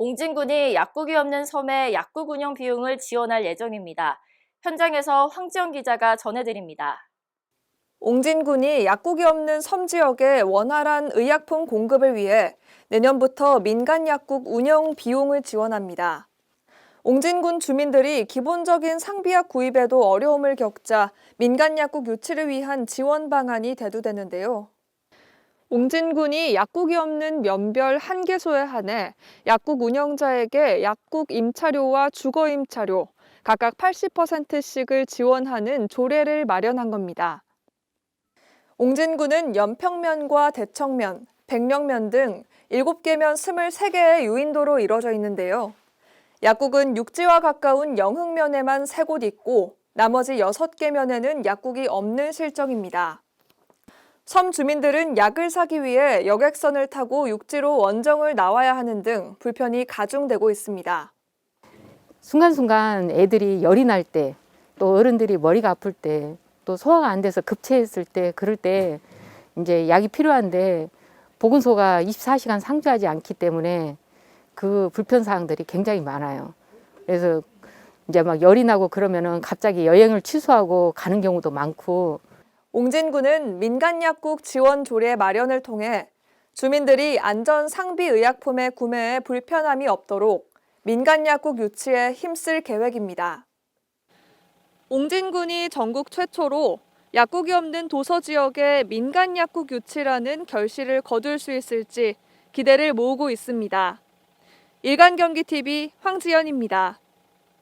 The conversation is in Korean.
옹진군이 약국이 없는 섬에 약국 운영 비용을 지원할 예정입니다. 현장에서 황지영 기자가 전해드립니다. 옹진군이 약국이 없는 섬 지역에 원활한 의약품 공급을 위해 내년부터 민간 약국 운영 비용을 지원합니다. 옹진군 주민들이 기본적인 상비약 구입에도 어려움을 겪자 민간 약국 유치를 위한 지원 방안이 대두되는데요. 옹진군이 약국이 없는 면별 한 개소에 한해 약국 운영자에게 약국 임차료와 주거 임차료 각각 80%씩을 지원하는 조례를 마련한 겁니다. 옹진군은 연평면과 대청면, 백령면 등 7개면 23개의 유인도로 이뤄져 있는데요. 약국은 육지와 가까운 영흥면에만 3곳 있고 나머지 6개 면에는 약국이 없는 실정입니다. 섬 주민들은 약을 사기 위해 여객선을 타고 육지로 원정을 나와야 하는 등 불편이 가중되고 있습니다. 순간순간 애들이 열이 날 때, 또 어른들이 머리가 아플 때, 또 소화가 안 돼서 급체했을 때, 그럴 때 이제 약이 필요한데 보건소가 24시간 상주하지 않기 때문에 그 불편 사항들이 굉장히 많아요. 그래서 이제 막 열이 나고 그러면은 갑자기 여행을 취소하고 가는 경우도 많고 옹진군은 민간약국 지원 조례 마련을 통해 주민들이 안전 상비 의약품의 구매에 불편함이 없도록 민간약국 유치에 힘쓸 계획입니다. 옹진군이 전국 최초로 약국이 없는 도서 지역에 민간 약국 유치라는 결실을 거둘 수 있을지 기대를 모으고 있습니다. 일간 경기TV 황지연입니다.